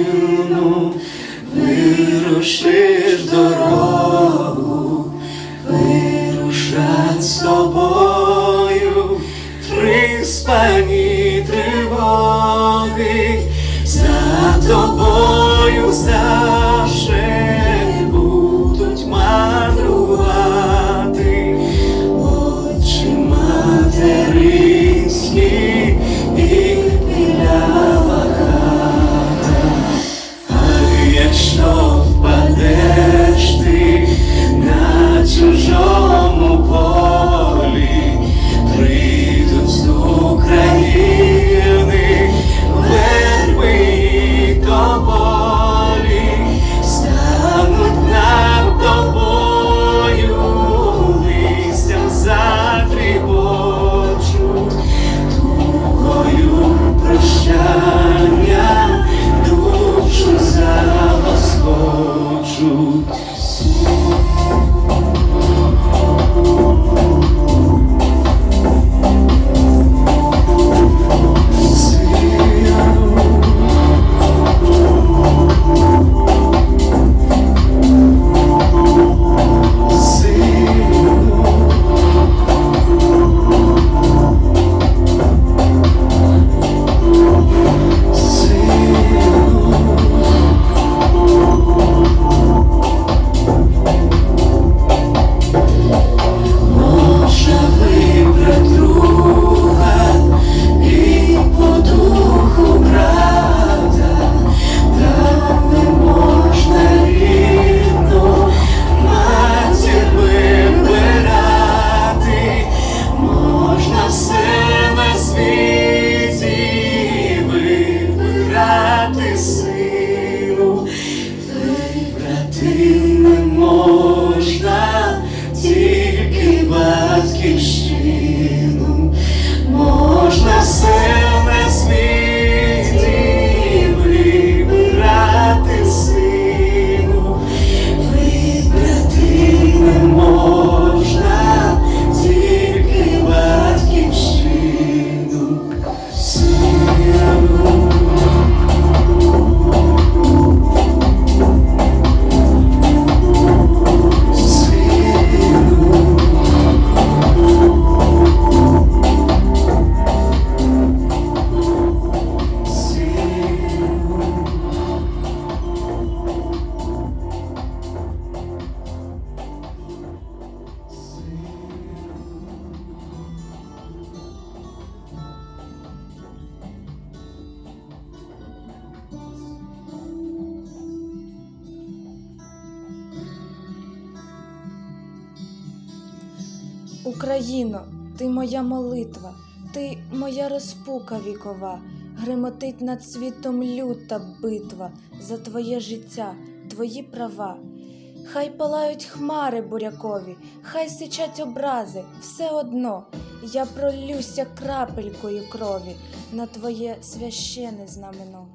сину, вирушиш дорогу, вирушать з тобою, приспані тривоги, за тобою Krishna. Україно, ти моя молитва, ти моя розпука вікова, гримотить над світом люта битва за твоє життя, твої права. Хай палають хмари бурякові, хай сичать образи, все одно я пролюся крапелькою крові на твоє священе знамено.